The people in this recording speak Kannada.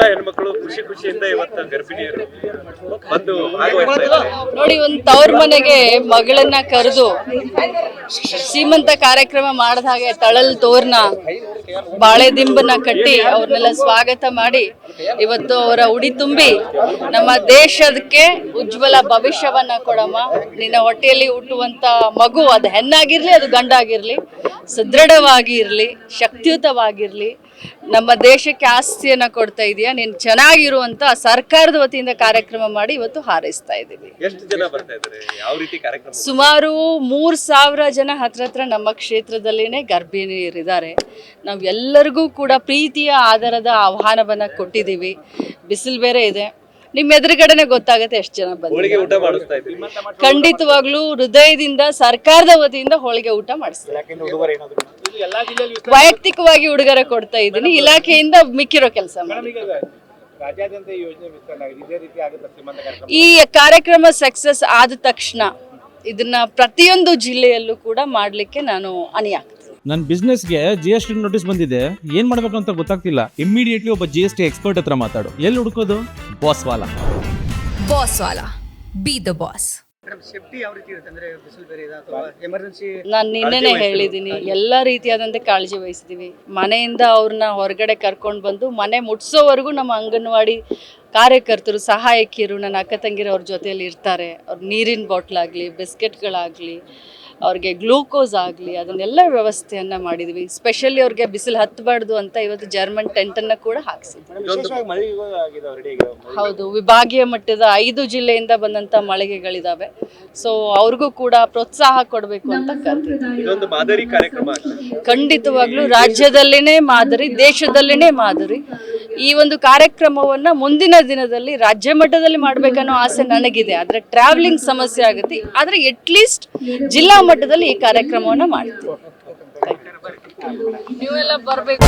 ಎಲ್ಲ ಹೆಣ್ಮಕ್ಳು ಖುಷಿ ಖುಷಿಯಿಂದ ಇವತ್ತು ಗರ್ಭಿಣಿಯರು ಬಂದು ನೋಡಿ, ಒಂದು ತವ್ರ ಮನೆಗೆ ಮಗಳನ್ನ ಕರೆದು ಶ್ರೀಮಂತ ಕಾರ್ಯಕ್ರಮ ಮಾಡಿದ ಹಾಗೆ ತಳಲ್ ತೋರ್ನ ಬಾಳೆ ದಿಂಬನ್ನ ಕಟ್ಟಿ ಅವ್ರನ್ನೆಲ್ಲ ಸ್ವಾಗತ ಮಾಡಿ ಇವತ್ತು ಅವರ ಉಡಿ ತುಂಬಿ ನಮ್ಮ ದೇಶಕ್ಕೆ ಉಜ್ವಲ ಭವಿಷ್ಯವನ್ನ ಕೊಡಮ್ಮ. ನಿನ್ನ ಹೊಟ್ಟೆಯಲ್ಲಿ ಹುಟ್ಟುವಂತ ಮಗು, ಅದು ಹೆಣ್ಣಾಗಿರ್ಲಿ, ಅದು ಗಂಡಾಗಿರ್ಲಿ ಸದೃಢವಾಗಿ ಇರ್ಲಿ ಶಕ್ತಿಯುತವಾಗಿರ್ಲಿ ನಮ್ಮ ದೇಶಕ್ಕೆ ಆಸ್ತಿಯನ್ನ ಕೊಡ್ತಾ ಇದೀಯಾ? ನೀನು ಚೆನ್ನಾಗಿರುವಂತ ಸರ್ಕಾರದ ವತಿಯಿಂದ ಕಾರ್ಯಕ್ರಮ ಮಾಡಿ ಇವತ್ತು ಹಾರೈಸ್ತಾ ಇದ್ದೀವಿ ಎಷ್ಟು ಜನ ಬರ್ತಾ ಇದ್ದಾರೆ? ಯಾವ ರೀತಿ ಕಾರ್ಯಕ್ರಮ? ಸುಮಾರು ಮೂರ್ ಸಾವಿರ ಜನ ಹತ್ರ ಹತ್ರ ನಮ್ಮ ಕ್ಷೇತ್ರದಲ್ಲಿನೇ ಗರ್ಭಿಣಿಯರಿದ್ದಾರೆ. ನಾವು ಎಲ್ಲರಿಗೂ ಕೂಡ ಪ್ರೀತಿಯ ಆಧಾರದ ಆಹ್ವಾನವನ್ನ ಕೊಟ್ಟಿದ್ದೀವಿ ಬಿಸಿಲು ಬೇರೆ ಇದೆ. ನಿಮ್ಮ ಎದುರುಗಡೆನೆ ಗೊತ್ತಾಗುತ್ತೆ ಎಷ್ಟು ಜನ ಇದ್ದೀವಿ. ಖಂಡಿತವಾಗ್ಲೂ ಹೃದಯದಿಂದ ಸರ್ಕಾರದ ವತಿಯಿಂದ ಹೋಳಿಗೆ ಊಟ ಮಾಡಿಸ್ತಾರೆ. ವೈಯಕ್ತಿಕವಾಗಿ ಉಡುಗೊರೆ ಕೊಡ್ತಾ ಇದ್ದೀನಿ. ಇಲಾಖೆಯಿಂದ ಮಿಕ್ಕಿರೋ ಕೆಲಸ ಮಾಡಿ ಈ ಕಾರ್ಯಕ್ರಮ? ಈ ಕಾರ್ಯಕ್ರಮ ಸಕ್ಸಸ್ ಆದ ತಕ್ಷಣ ಇದನ್ನ ಪ್ರತಿಯೊಂದು ಜಿಲ್ಲೆಯಲ್ಲೂ ಕೂಡ ಮಾಡಲಿಕ್ಕೆ ನಾನು ಅಣಿಯಾಗ್ತೀನಿ ನನ್ನ ಬಿಸ್ನೆಸ್ಗೆ ಜಿ ಎಸ್ ಟಿ ನೋಟಿಸ್ ಬಂದಿದೆ. ಏನ್ ಮಾಡ್ಬೇಕು ಅಂತ ಗೊತ್ತಾಗ್ತಿಲ್ಲ. ಇಮಿಡಿಯೇಟ್ಲಿ ಒಬ್ಬ ಜಿ ಎಸ್ ಟಿ ಎಕ್ಸ್ಪರ್ಟ್ ಹತ್ರ ಮಾತಾಡು. ಎಲ್ಲಿ ಹುಡುಕೋದು? ಬಾಸ್ ವಾಲಾ. ಬಾಸ್ ವಾಲಾ. ಬಿ ದ ಬಾಸ್ ನಾನು ನಿನ್ನೆನೆ ಹೇಳಿದ್ದೀನಿ ಎಲ್ಲ ರೀತಿಯಾದಂತೆ ಕಾಳಜಿ ವಹಿಸ್ತೀವಿ ಮನೆಯಿಂದ ಅವ್ರನ್ನ ಹೊರಗಡೆ ಕರ್ಕೊಂಡು ಬಂದು ಮನೆ ಮುಟ್ಸೋವರೆಗೂ ನಮ್ಮ ಅಂಗನವಾಡಿ ಕಾರ್ಯಕರ್ತರು ಸಹಾಯಕಿಯರು ನನ್ನ ಅಕ್ಕ ತಂಗಿರು ಅವ್ರ ಜೊತೆಯಲ್ಲಿ ಇರ್ತಾರೆ. ಅವ್ರ ನೀರಿನ ಬಾಟ್ಲಾಗಲಿ ಬಿಸ್ಕೆಟ್ಗಳಾಗಲಿ ಅವ್ರಿಗೆ ಗ್ಲೂಕೋಸ್ ಆಗಲಿ ಅದನ್ನೆಲ್ಲ ವ್ಯವಸ್ಥೆಯನ್ನು ಮಾಡಿದ್ವಿ. ಸ್ಪೆಷಲಿ ಅವ್ರಿಗೆ ಬಿಸಿಲು ಹತ್ತಬಾರ್ದು ಅಂತ ಇವತ್ತು ಜರ್ಮನ್ ಟೆಂಟನ್ನು ಕೂಡ ಹಾಕ್ಸಿದ್ವಿ. ವಿಶೇಷವಾಗಿ ಮಳೆಗೂ ಆಗಿದೆ ರೆಡಿ ಹೌದು ವಿಭಾಗೀಯ ಮಟ್ಟದ ಐದು ಜಿಲ್ಲೆಯಿಂದ ಬಂದಂಥ ಮಳಿಗೆಗಳಿದಾವೆ. ಸೊ ಅವ್ರಿಗೂ ಕೂಡ ಪ್ರೋತ್ಸಾಹ ಕೊಡಬೇಕು ಅಂತ ಕರ್ತಿದ್ವಿ ಇದೊಂದು ಮಾದರಿ ಕಾರ್ಯಕ್ರಮ ಆಗ್ತದೆ ಖಂಡಿತವಾಗ್ಲೂ ರಾಜ್ಯದಲ್ಲಿನೇ ಮಾದರಿ ದೇಶದಲ್ಲಿನೇ ಮಾದರಿ. ಈ ಒಂದು ಕಾರ್ಯಕ್ರಮವನ್ನ ಮುಂದಿನ ದಿನದಲ್ಲಿ ರಾಜ್ಯ ಮಟ್ಟದಲ್ಲಿ ಮಾಡ್ಬೇಕನ್ನೋ ಆಸೆ ನನಗಿದೆ. ಆದ್ರೆ ಟ್ರಾವೆಲಿಂಗ್ ಸಮಸ್ಯೆ ಆಗುತ್ತೆ. ಆದ್ರೆ ಅಟ್ಲೀಸ್ಟ್ ಜಿಲ್ಲಾ ಮಟ್ಟದಲ್ಲಿ ಈ ಕಾರ್ಯಕ್ರಮವನ್ನ ಮಾಡ್ತೀವಿ. ನೀವೆಲ್ಲ ಬರ್ಬೇಕು.